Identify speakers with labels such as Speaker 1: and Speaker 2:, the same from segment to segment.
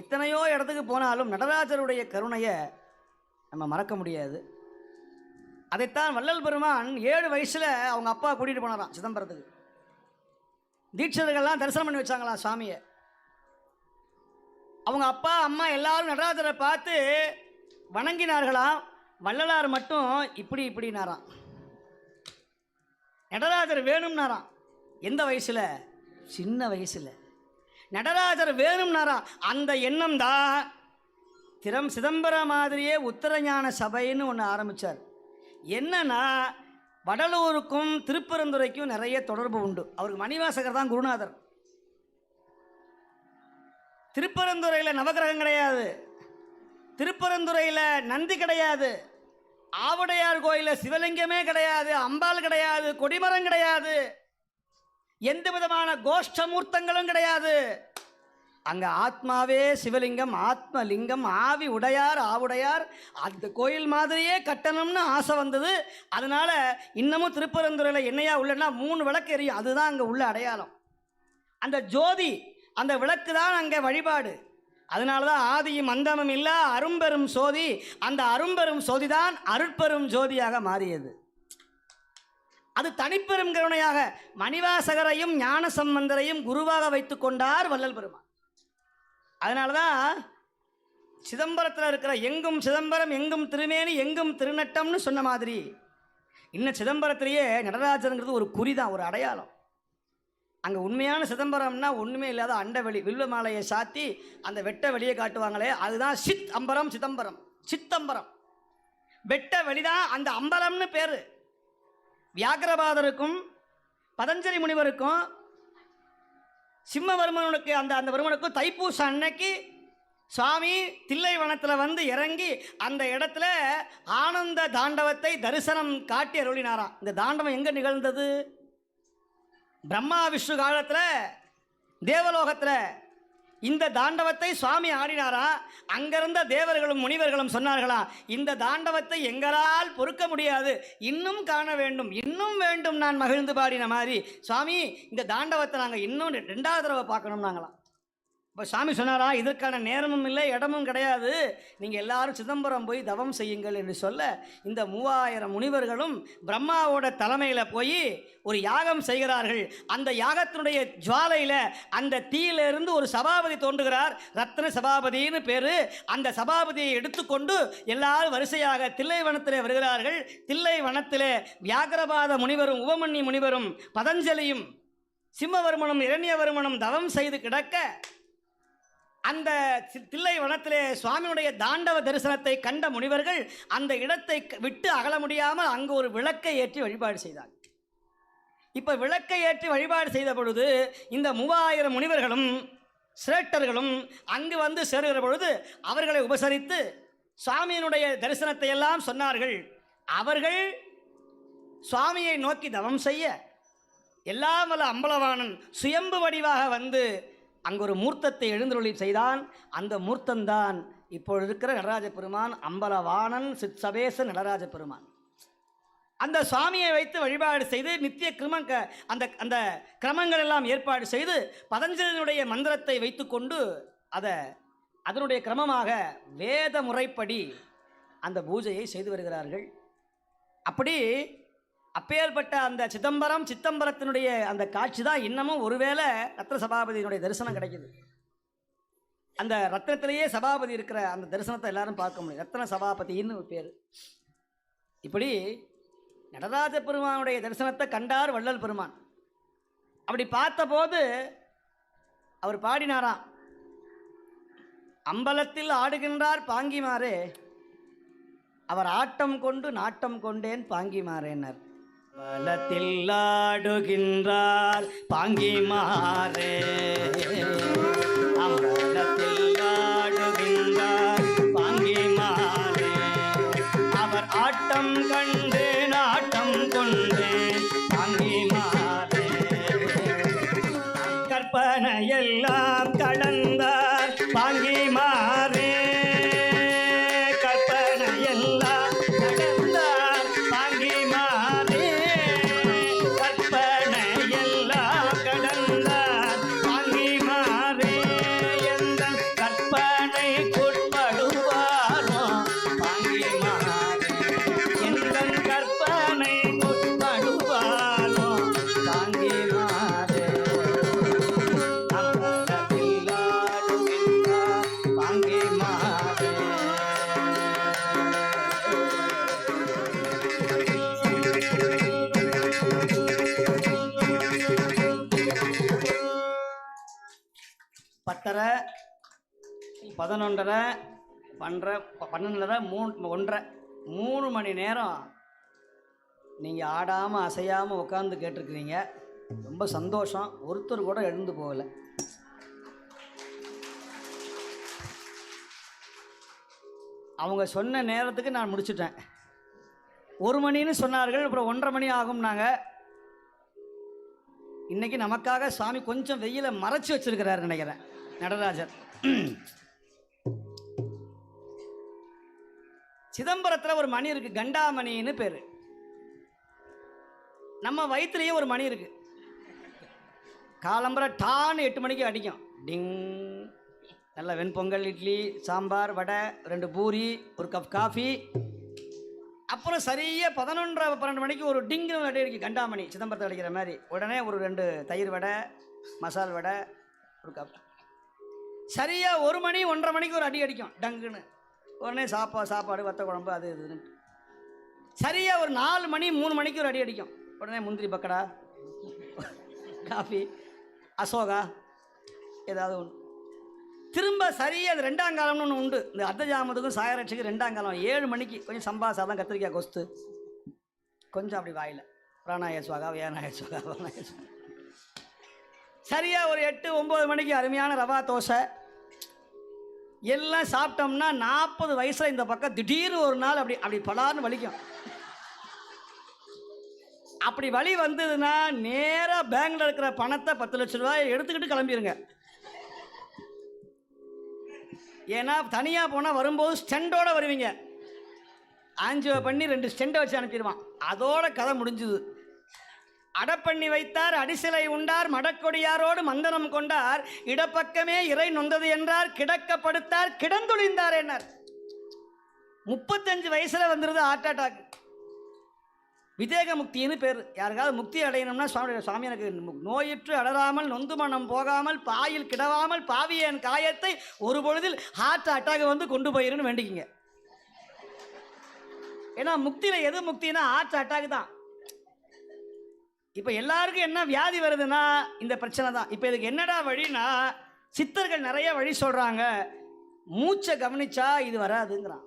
Speaker 1: எத்தனையோ இடத்துக்கு போனாலும் நடராஜருடைய கருணையை நம்ம மறக்க முடியாது. அதைத்தான் வள்ளல் பெருமான் ஏழு வயசில் அவங்க அப்பா கூட்டிகிட்டு போனாராம் சிதம்பரத்துக்கு. தீட்சர்கள்லாம் தரிசனம் பண்ணி வச்சாங்களாம் சுவாமியை அவங்க அப்பா அம்மா எல்லாரும் நடராஜரை பார்த்து வணங்கினார்களாம். வள்ளலார் மட்டும் இப்படி இப்படினாராம் நடராஜர் வேணும்னாராம். எந்த வயசில்? சின்ன வயசில். நடராஜர் வேணும்னாரா அந்த எண்ணம் தான் திறம் சிதம்பரம் மாதிரியே உத்தரஞான சபைன்னு ஒன்று ஆரம்பித்தார் என்னன்னா வடலூருக்கும் திருப்பரந்துரைக்கும் நிறைய தொடர்பு உண்டு. அவருக்கு மணிவாசகர் தான் குருநாதர். திருப்பரந்துரையில் நவகிரகம் கிடையாது. திருப்பரந்துரையில் நந்தி கிடையாது. ஆவுடையார் கோயிலில் சிவலிங்கமே கிடையாது. அம்பாள் கிடையாது. கொடிமரம் கிடையாது. எந்த விதமான கோஷ்டமூர்த்தங்களும் கிடையாது. அங்க ஆத்மாவே சிவலிங்கம் ஆத்மலிங்கம் ஆவி உடையார் ஆவுடையார். அந்த கோயில் மாதிரியே கட்டணும்னு ஆசை வந்தது. அதனால இன்னமும் திருப்பரந்துரையில் என்னையா உள்ளன்னா மூணு விளக்கு எரியும். அதுதான் அங்கே உள்ள அடையாளம். அந்த ஜோதி அந்த விளக்கு தான் அங்கே வழிபாடு. அதனால தான் ஆதியும் அந்தமும் இல்லை அரும்பெரும் சோதி. அந்த அரும்பெரும் சோதி தான் அருட்பெரும் ஜோதியாக மாறியது. அது தனிப்பெரும் கருணையாக மணிவாசகரையும் ஞான சம்பந்தரையும் குருவாக வைத்து கொண்டார் வள்ளல் பெருமான். அதனால தான் சிதம்பரத்தில் இருக்கிற எங்கும் சிதம்பரம் எங்கும் திருமேனி எங்கும் திருநட்டம்னு சொன்ன மாதிரி இன்னும் சிதம்பரத்திலேயே நடராஜருங்கிறது ஒரு குறிதான் ஒரு அடையாளம். அங்கே உண்மையான சிதம்பரம்னா ஒன்றுமே இல்லாத அண்டவெளி வில்வ மாலையை சாத்தி அந்த வெட்ட வெளியே காட்டுவாங்களே அதுதான் சித் அம்பரம் சிதம்பரம். சித்தம்பரம். வெட்ட வெளிதான் அந்த அம்பலம்னு பேர். வியாகரபாதருக்கும் பதஞ்சலி முனிவருக்கும் சிம்மவர்மனுக்கு அந்த அந்த வருமனுக்கு தைப்பூச அன்னைக்கு சுவாமி தில்லைவனத்தில் வந்து இறங்கி அந்த இடத்துல ஆனந்த தாண்டவத்தை தரிசனம் காட்டி அருளினாராம். இந்த தாண்டவம் எங்கே நிகழ்ந்தது? பிரம்மா விஷ்ணு காலத்தில் தேவலோகத்தில் இந்த தாண்டவத்தை சுவாமி ஆடினாரா? அங்கிருந்த தேவர்களும் முனிவர்களும் சொன்னார்களா இந்த தாண்டவத்தை எங்களால் பொறுக்க முடியாது இன்னும் காண வேண்டும் இன்னும் வேண்டும் நான் மகிழ்ந்து பாடின மாதிரி. சுவாமி இந்த தாண்டவத்தை நாங்கள் இன்னும் ரெண்டாவது தடவை பார்க்கணும் நாங்களாம் இப்போ சாமி சொன்னாரா இதற்கான நேரமும் இல்லை இடமும் கிடையாது. நீங்கள் எல்லாரும் சிதம்பரம் போய் தவம் செய்யுங்கள் என்று சொல்ல இந்த மூவாயிரம் முனிவர்களும் பிரம்மாவோட தலைமையில் போய் ஒரு யாகம் செய்கிறார்கள். அந்த யாகத்தினுடைய ஜுவாலையில் அந்த தீயிலிருந்து ஒரு சபாபதி தோன்றுகிறார். ரத்ன சபாபதின்னு பேர். அந்த சபாபதியை எடுத்துக்கொண்டு எல்லாரும் வரிசையாக தில்லைவனத்திலே வருகிறார்கள். தில்லைவனத்தில் வியாகரபாத முனிவரும் உபமன்னி முனிவரும் பதஞ்சலியும் சிம்மவர்மனும் இரண்யவர்மனும் தவம் செய்து கிடக்க அந்த தில்லை வனத்திலே சுவாமியுடைய தாண்டவ தரிசனத்தை கண்ட முனிவர்கள் அந்த இடத்தை க- விட்டு அகல முடியாமல் அங்கு ஒரு விளக்கை ஏற்றி வழிபாடு செய்தார். இப்போ விளக்கை ஏற்றி வழிபாடு செய்த பொழுது இந்த மூவாயிரம் முனிவர்களும் சிரேட்டர்களும் அங்கு வந்து சேருகிற பொழுது அவர்களை உபசரித்து சுவாமியினுடைய தரிசனத்தை எல்லாம் சொன்னார்கள். அவர்கள் சுவாமியை நோக்கி தவம் செய்ய எல்லாம் வல்ல அம்பலவாணன் சுயம்பு வடிவாக வந்து அங்கே ஒரு மூர்த்தத்தை எழுந்தருளி செய்தான். அந்த மூர்த்தந்தான் இப்பொழுது இருக்கிற நடராஜ பெருமான் அம்பலவாணன் சிற்சபேச நடராஜ பெருமான். அந்த சுவாமியை வைத்து வழிபாடு செய்து நித்திய கிரமங்க அந்த அந்த கிரமங்கள் எல்லாம் ஏற்பாடு செய்து பதஞ்சலினுடைய மந்திரத்தை வைத்துக்கொண்டு அதை அதனுடைய கிரமமாக வேத முறைப்படி அந்த பூஜையை செய்து வருகிறார்கள். அப்படி அப்பேற்பட்ட அந்த சிதம்பரம் சித்தம்பரத்தினுடைய அந்த காட்சி தான் இன்னமும் ஒருவேளை ரத்ன சபாபதியினுடைய தரிசனம் கிடைக்குது. அந்த ரத்னத்திலேயே சபாபதி இருக்கிற அந்த தரிசனத்தை எல்லாரும் பார்க்க முடியும். ரத்ன சபாபதின்னு ஒரு பேர். இப்படி நடராஜ பெருமானுடைய தரிசனத்தை கண்டார் வள்ளல் பெருமான். அப்படி பார்த்தபோது அவர் பாடினாராம் அம்பலத்தில் ஆடுகின்றார் பாங்கிமாறு அவர் ஆட்டம் கொண்டு நாட்டம் கொண்டேன் பாங்கிமாறேனர் பலத்தில் ஆடுகின்றார் பாங்கி மாறே. பத்தரை பதினொன்றரை பன்னெண்டரை பன்னெண்டரை மூணு ஒன்றரை. மூணு மணி நேரம் நீங்கள் ஆடாமல் அசையாமல் உட்காந்து கேட்டிருக்கிறீங்க. ரொம்ப சந்தோஷம். ஒருத்தர் கூட எழுந்து போகலை. அவங்க சொன்ன நேரத்துக்கு நான் முடிச்சிட்டேன். ஒரு மணின்னு சொன்னார்கள் அப்புறம் ஒன்றரை மணி ஆகும்னாங்க. இன்னைக்கு நமக்காக சாமி கொஞ்சம் வெயில மறைச்சி வச்சிருக்கிறாரு நினைக்கிறேன். நடராஜர். சிதம்பரத்தில் ஒரு மணி இருக்கு கண்டாமணின்னு பேர். நம்ம வயிற்றுலேயே ஒரு மணி இருக்கு. காலம்பரை டான்னு எட்டு மணிக்கு அடிக்கும். டிங். நல்ல வெண்பொங்கல் இட்லி சாம்பார் வடை ரெண்டு பூரி ஒரு கப் காஃபி அப்புறம் சரியாக பதினொன்றரை பன்னெண்டு மணிக்கு ஒரு டிங்கு வடை அடிக்கும் கண்டாமணி சிதம்பரத்தில் அடிக்கிற மாதிரி. உடனே ஒரு ரெண்டு தயிர் வடை மசால் வடை ஒரு கப் சரியாக ஒரு மணி ஒன்றரை மணிக்கு ஒரு அடி அடிக்கும். டங்குன்னு. உடனே சாப்பா சாப்பாடு வத்த குழம்பு அது இதுன்னு. சரியாக ஒரு நாலு மணி மூணு மணிக்கு ஒரு அடி அடிக்கும். உடனே முந்திரி பக்கடா காஃபி அசோகா ஏதாவது ஒன்று திரும்ப சரியாக அது ரெண்டாம் காலம்னு ஒன்று உண்டு. இந்த அர்த்த ஜாமத்துக்கும் சாயராட்சிக்கும் ரெண்டாம் காலம். ஏழு மணிக்கு கொஞ்சம் சம்பா சாதம் கத்திரிக்காய் கொஸ்து. கொஞ்சம் அப்படி வாயில். பிராணாய சுவாகா வியானாய சுவாகா பிராணாய சுவாகா. சரியாக ஒரு எட்டு ஒம்பது மணிக்கு அருமையான ரவா தோசை. எல்லாம் சாப்பிட்டோம்னா நாற்பது வயசில் இந்த பக்கம் திடீர்னு ஒரு நாள் அப்படி அப்படி பலார்னு வலிக்கும். அப்படி வலி வந்ததுன்னா நேராக பேங்கில் இருக்கிற பணத்தை பத்து லட்ச ரூபாய் எடுத்துக்கிட்டு கிளம்பிடுங்க ஏன்னா தனியாக போனால் வரும்போது ஸ்டெண்டோடு வருவீங்க. ஆஞ்சியோ பண்ணி ரெண்டு ஸ்டெண்டை வச்சு அனுப்பிடுவான். அதோட கதை முடிஞ்சுது. அடப்பண்ணி வைத்தார் அடிசிலை உண்டார் மடக்கொடியாரோடு மந்தனம் கொண்டார் இடப்பக்கமே இறை நொந்தது என்றார் கிடக்கப்படுத்தார் கிடந்துழிந்தார் என்னார் முப்பத்தஞ்சு வயசுல வந்துருது ஹார்ட் அட்டாக் விதேக முக்தின்னு பேர். யாருக்காவது முக்தி அடையணும்னா சுவாமி சுவாமி எனக்கு நோயுற்று அடராமல் நொந்து மனம் போகாமல் பாயில் கிடவாமல் பாவியன் காயத்தை ஒரு பொழுதில் ஹார்ட் அட்டாக் வந்து கொண்டு போயிருன்னு வேண்டிக்கிங்க. ஏன்னா முக்தியில் எது முக்தினா ஹார்ட் அட்டாக் தான். இப்போ எல்லாருக்கும் என்ன வியாதி வருதுன்னா இந்த பிரச்சனை தான். இப்போ இதுக்கு என்னடா வழினா சித்தர்கள் நிறைய வழி சொல்கிறாங்க மூச்சை கவனிச்சா இது வராதுங்கிறான்.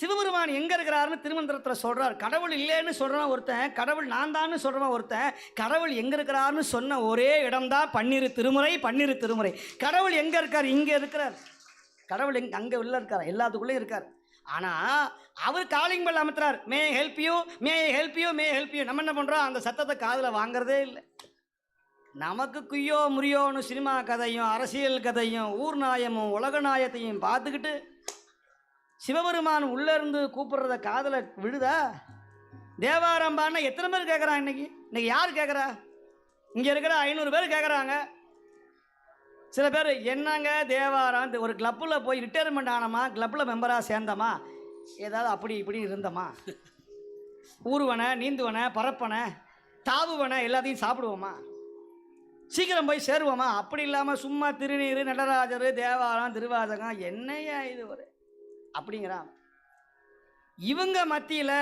Speaker 1: சிவபெருமான் எங்கே இருக்கிறாருன்னு திருமந்திரத்தில் சொல்கிறார் கடவுள் இல்லைன்னு சொல்கிறான் ஒருத்தன் கடவுள் நான் தான்னு சொல்கிறவன் ஒருத்தன் கடவுள் எங்கே இருக்கிறாருன்னு சொன்ன ஒரே இடம்தான் பன்னிரு திருமுறை பன்னிரு திருமுறை. கடவுள் எங்கே இருக்கார்? இங்கே இருக்கிறார். கடவுள் எங் அங்கே உள்ள இருக்கார் எல்லாத்துக்குள்ளேயும் இருக்கார். ஆனால் அவர் calling bell அமுத்துறார். May help you may help you may help you நம்ம என்ன பண்ணுறோம் அந்த சத்தத்தை காதில் வாங்குறதே இல்லை. நமக்கு குய்யோ முறியோன்னு சினிமா கதையும் அரசியல் கதையும் ஊர் நாயமும் உலக நாயத்தையும் பார்த்துக்கிட்டு சிவபெருமான் உள்ளேருந்து கூப்பிடுறத காதில் விழுதா தேவாரம்பான்னா எத்தனை பேர் கேட்குறான் இன்னைக்கு? இன்னைக்கு யார் கேட்குறா இங்கே இருக்கிற ஐநூறு பேர் கேட்குறாங்க சில பேர் என்னங்க தேவாரம்? இந்த ஒரு கிளப்பில் போய் ரிட்டையர்மெண்ட் ஆனோமா? கிளப்பில் மெம்பராக சேர்ந்தோமா? ஏதாவது அப்படி இப்படி இருந்தோமா? ஊருவனை நீந்துவனை பரப்பனை தாவுவனை எல்லாத்தையும் சாப்பிடுவோமா? சீக்கிரம் போய் சேருவோமா? அப்படி இல்லாமல் சும்மா திருநீர் நடராஜர் தேவாரம் திருவாசகம் என்னையா இது ஒரு? அப்படிங்கிறான். இவங்க மத்தியில்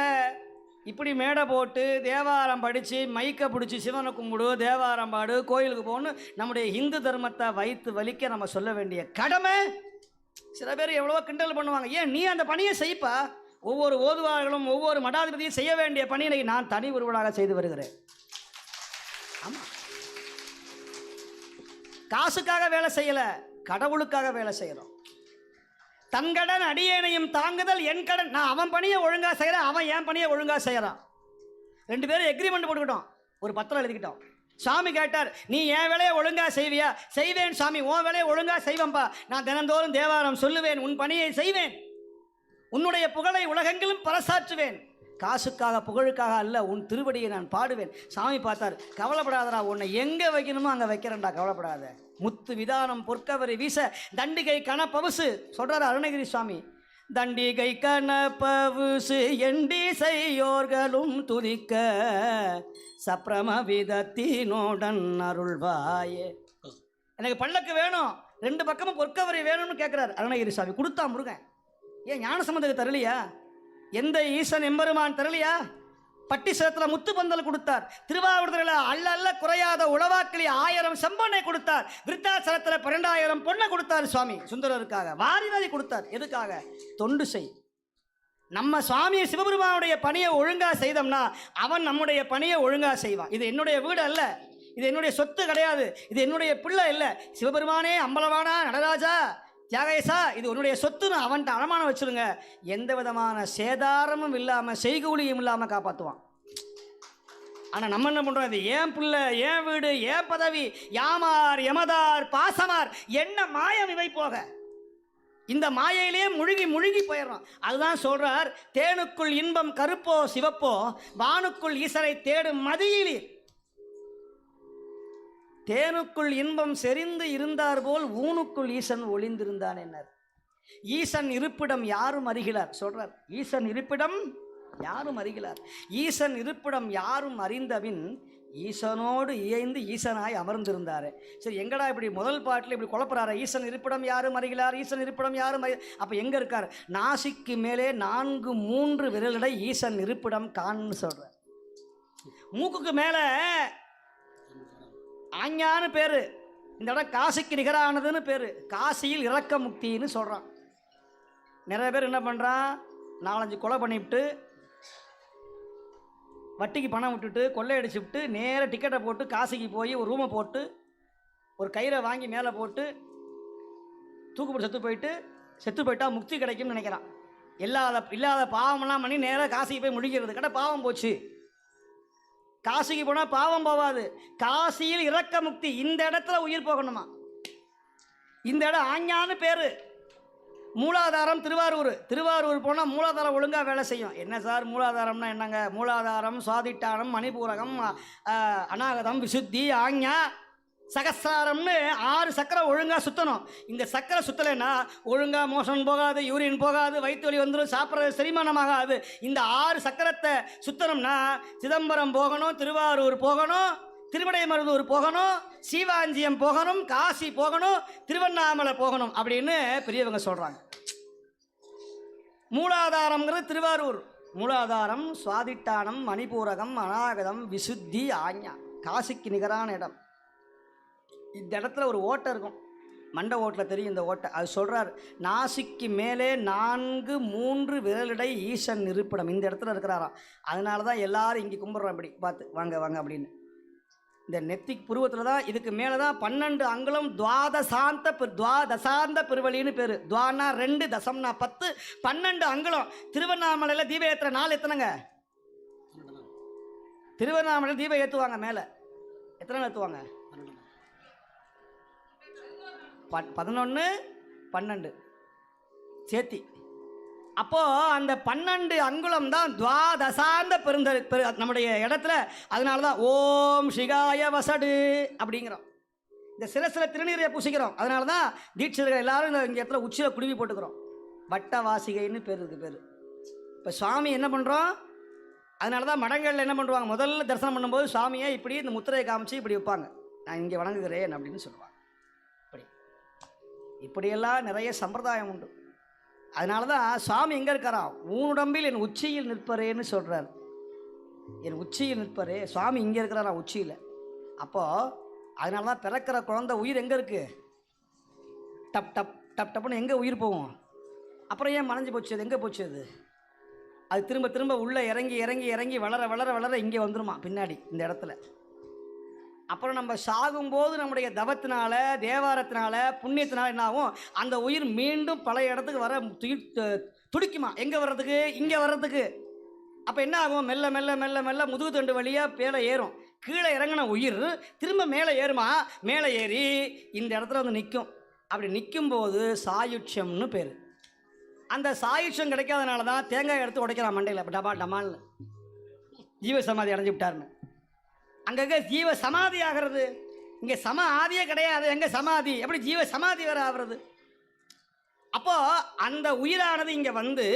Speaker 1: இப்படி மேடை போட்டு தேவாரம் படித்து மைக்கை பிடிச்சி சிவனை கும்பிடு தேவாரம் பாடு கோயிலுக்கு போகணும் நம்முடைய இந்து தர்மத்தை வைத்து வலிக்க நம்ம சொல்ல வேண்டிய கடமை. சில பேர் எவ்வளவோ கிண்டல் பண்ணுவாங்க. ஏன் நீ அந்த பணியை செய்ப்பா? ஒவ்வொரு ஓதுவார்களும் ஒவ்வொரு மடாதிபதியும் செய்ய வேண்டிய பணியை நான் தனி ஒருவனாக செய்து வருகிறேன். ஆமாம் காசுக்காக வேலை செய்யலை கடவுளுக்காக வேலை செய்கிறோம் தங்கடன் அடியேனையும் தாங்குதல் என் கடன். நான் அவன் பணியை ஒழுங்கா செய்கிறேன் அவன் என் பணியை ஒழுங்கா செய்கிறான் ரெண்டு பேரும் எக்ரிமெண்ட் போட்டுக்கிட்டோம். ஒரு பத்திரம் எழுதிக்கிட்டோம். சாமி கேட்டார் நீ என் வேலையை ஒழுங்காக செய்வியா? செய்வேன் சாமி உன் வேலையை ஒழுங்காக செய்வேன்பா. நான் தினந்தோறும் தேவாரம் சொல்லுவேன் உன் பணியை செய்வேன். உன்னுடைய புகழை உலகெங்கிலும் பறைசாற்றுவேன் காசுக்காக புகழுக்காக அல்ல உன் திருவடியை நான் பாடுவேன். சாமி பார்த்தார் கவலைப்படாதடா உன்னை எங்கே வைக்கணுமோ அங்கே வைக்கிறேன்டா கவலைப்படாத. முத்து விதானம் பொற்கவரி வீச தண்டிகை கணப்பவுசு சொல்கிறார் அருணகிரி சுவாமி. தண்டிகை கணப்பவுசு எண்டி துதிக்க சப்ரம விதத்தினோடன் அருள்வாயே. எனக்கு பல்லக்கு வேணும் ரெண்டு பக்கமும் பொற்கவரி வேணும்னு கேட்குறாரு அருணகிரி சுவாமி. கொடுத்தா முருகன். ஏன் ஞான சம்பந்தத்துக்கு தரலையா? எந்த ஈசன் எம்பெருமான் தரலையா பட்டிசரத்தில் முத்துப்பந்தல் கொடுத்தார். திருவாவூர்துறையில் அல்ல அல்ல குறையாத உளவாக்களி ஆயிரம் செம்பனை கொடுத்தார். விருத்தாசலத்தில் பன்னெண்டாயிரம் பொண்ணை கொடுத்தார் சுவாமி. சுந்தரருக்காக வாரி வாரி கொடுத்தார். எதுக்காக? தொண்டு செய். நம்ம சுவாமி சிவபெருமானுடைய பணியை ஒழுங்காக செய்தோம்னா அவன் நம்முடைய பணியை ஒழுங்காக செய்வான். இது என்னுடைய வீடு அல்ல. இது என்னுடைய சொத்து கிடையாது. இது என்னுடைய பிள்ளை இல்லை. சிவபெருமானே அம்பலவானா நடராஜா? தியாகேசா இது உன்னுடைய சொத்துன்னு அவன்கிட்ட அடமானம் வச்சிருங்க. எந்த விதமான சேதாரமும் இல்லாமல் செய்கூலியும் இல்லாமல் காப்பாற்றுவான் ஆனால் நம்ம என்ன பண்ணுறோம் இது ஏன் பிள்ளை ஏன் வீடு ஏன் பதவி? யாமார் எமதார் பாசமார் என்ன மாயம் இவை போக? இந்த மாயையிலேயே முழுகி முழுகி போயிடுறோம். அதுதான் சொல்கிறார் தேனுக்குள் இன்பம் கருப்போ சிவப்போ வானுக்குள் ஈசரை தேடும் மதியிலீர். தேனுக்குள் இன்பம் செறிந்து இருந்தார் போல் ஊனுக்குள் ஈசன் ஒளிந்திருந்தான் என்னார். ஈசன் இருப்பிடம் யாரும் அறிகிறார். சொல்றார் ஈசன் இருப்பிடம் யாரும் அறிகிறார். ஈசன் இருப்பிடம் யாரும் அறிந்தபின் ஈசனோடு இயைந்து ஈசனாய் அமர்ந்திருந்தார். சரி எங்கடா இப்படி முதல் பாட்டில் இப்படி குழப்பறாரு? ஈசன் இருப்பிடம் யாரும் அறிகிறார் ஈசன் இருப்பிடம் யாரும் அறி அப்போ எங்கே இருக்கார்? நாசிக்கு மேலே நான்கு மூன்று விரலிடை ஈசன் இருப்பிடம் கான்னு சொல்கிறார் மூக்குக்கு மேலே ஆஞ்ஞான்னு பேர். இந்த இடம் காசிக்கு நிகரானதுன்னு பேர். காசியில் இறக்க முக்தின்னு சொல்கிறான் நிறைய பேர் என்ன பண்ணுறான் நாலஞ்சு கொலை பண்ணிவிட்டு வட்டிக்கு பணம் விட்டுட்டு கொள்ளையடிச்சு விட்டு நேராக டிக்கெட்டை போட்டு காசிக்கு போய் ஒரு ரூமை போட்டு ஒரு கயிறை வாங்கி மேலே போட்டு தூக்குப்பட்டு செத்து போயிட்டு செத்து போயிட்டா முக்தி கிடைக்கும்னு நினைக்கிறான். இல்லாத இல்லாத பாவமெல்லாம் பண்ணி நேராக காசிக்கு போய் முடிக்கிறது. கடை பாவம் போச்சு. காசிக்கு போனால் பாவம் போகாது காசியில் இறக்க முக்தி இந்த இடத்துல உயிர் போகணுமா? இந்த இடம் ஆஞ்ஞான்னு பேர். மூலாதாரம் திருவாரூர். திருவாரூர் போனால் மூலாதாரம் ஒழுங்காக வேலை செய்யும். என்ன சார் மூலாதாரம்னா என்னங்க? மூலாதாரம் சுவாதிட்டானம் மணிபூரகம் அநாகதம் விசுத்தி ஆஞ்ஞா. சகசாரம்னு ஆறு சக்கரை ஒழுங்காக சுற்றணும் இந்த சக்கரை சுற்றலைன்னா ஒழுங்காக மோஷன் போகாது யூரின் போகாது வயிற்று வலி வந்துடும் சாப்பிட்றது செரிமானமாகாது. இந்த ஆறு சக்கரத்தை சுற்றணும்னா சிதம்பரம் போகணும் திருவாரூர் போகணும் திருவிடைமருதூர் போகணும் சீவாஞ்சியம் போகணும் காசி போகணும் திருவண்ணாமலை போகணும் அப்படின்னு பெரியவங்க சொல்கிறாங்க மூலாதாரம்ங்கிறது திருவாரூர். மூலாதாரம் சுவாதிட்டானம் மணிபூரகம் அநாகதம் விசுத்தி ஆஞ்ஞா காசிக்கு நிகரான இடம். இந்த இடத்துல ஒரு ஓட்டை இருக்கும். மண்டை ஓட்டில் தெரியும் இந்த ஓட்டை. அது சொல்கிறார் நாசிக்கு மேலே நான்கு மூன்று விரலிடை ஈசன் இருப்பிடம். இந்த இடத்துல இருக்கிறாராம். அதனால தான் எல்லாரும் இங்கே கும்பிட்றோம் இப்படி. பார்த்து வாங்க வாங்க அப்படின்னு. இந்த நெத்திக் புருவத்தில் தான் இதுக்கு மேலே தான் பன்னெண்டு அங்குலம் துவாதசாந்த துவாதசாந்த பெருவழின்னு பேர். துவானா ரெண்டு தசம்னா பத்து பன்னெண்டு அங்குலம். திருவண்ணாமலையில் தீபம் ஏற்றுற நாள் எத்தனைங்க? திருவண்ணாமலையில் தீபம் ஏற்றுவாங்க மேலே. எத்தனை ஏற்றுவாங்க ப பதினொன்று பன்னெண்டு. சேர்த்தி அப்போது அந்த பன்னெண்டு அங்குலம் தான் துவாதசாந்த பெருந்த பெரு நம்முடைய இடத்துல அதனால தான் ஓம் சிகாய வசடு அப்படிங்கிறோம். இந்த சில சில திருநீரை பூசிக்கிறோம். அதனால தான் தீட்சிதர்கள் எல்லாரும் இந்த இங்கே இடத்துல உச்சியில் குடுவி போட்டுக்கிறோம். வட்ட வாசிகைன்னு பேர் இருக்குது பேர். இப்போ சுவாமி என்ன பண்ணுறோம் அதனால தான் மடங்களில் என்ன பண்ணுவாங்க முதல்ல தரிசனம் பண்ணும்போது சுவாமியை இப்படி இந்த முத்திரையை காமிச்சு இப்படி வைப்பாங்க. நான் இங்கே வணங்குகிறேன் அப்படின்னு சொல்லுவாங்க. இப்படியெல்லாம் நிறைய சம்பிரதாயம் உண்டு. அதனால தான் சுவாமி எங்கே இருக்காராம் உடம்பில் என் உச்சியில் நிற்பரேன்னு சொல்கிறார் என் உச்சியில் நிற்பரே சுவாமி இங்கே இருக்கிறாரா உச்சியில்? அப்போது அதனால தான் பிறக்கிற குழந்தை உயிர் எங்கே இருக்குது டப் டப் டப் டப்னு எங்கே உயிர் போகும்? அப்புறம் ஏன் மறைஞ்சு போச்சு அது? எங்கே போச்சு அது? அது திரும்ப திரும்ப உள்ளே இறங்கி இறங்கி இறங்கி வளர வளர வளர இங்கே வந்துருமா பின்னாடி இந்த இடத்துல. அப்புறம் நம்ம சாகும்போது நம்முடைய தவத்தினால தேவாரத்தினால புண்ணியத்தினால என்ன ஆகும்? அந்த உயிர் மீண்டும் பழைய இடத்துக்கு வர து- துடிக்குமா? எங்கே வர்றதுக்கு? இங்கே வர்றதுக்கு. அப்போ என்ன ஆகும்? மெல்ல மெல்ல மெல்ல மெல்ல முதுகு தண்டு வழியாக மேலே ஏறும். கீழே இறங்கின உயிர் திரும்ப மேலே ஏறுமா? மேலே ஏறி இந்த இடத்துல வந்து நிற்கும் அப்படி நிற்கும்போது சாயுட்சம்னு பேர். அந்த சாயுட்சம் கிடைக்காதனால தான் தேங்காய் எடுத்து உடைக்கிறான் மண்டையில். டபா டமால்னு. ஜீவ சமாதி அடைஞ்சு விட்டாருன்னு அங்கங்கே ஜீவ சமாதி ஆகிறது? இங்கே சம ஆதியே கிடையாது. எங்கே சமாதி? எப்படி ஜீவ சமாதி வேற ஆகிறது. அப்போது அந்த உயிரானது இங்கே வந்து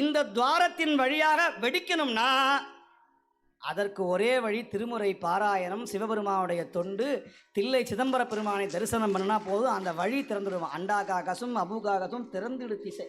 Speaker 1: இந்த துவாரத்தின் வழியாக வெடிக்கணும்னா அதற்கு ஒரே வழி திருமுறை பாராயணம். சிவபெருமானுடைய தொண்டு தில்லை சிதம்பர பெருமானை தரிசனம் பண்ணினா போதும். அந்த வழி திறந்துடுவான் அண்டாகாகசும் அபுகாகசும் திறந்துடு திசை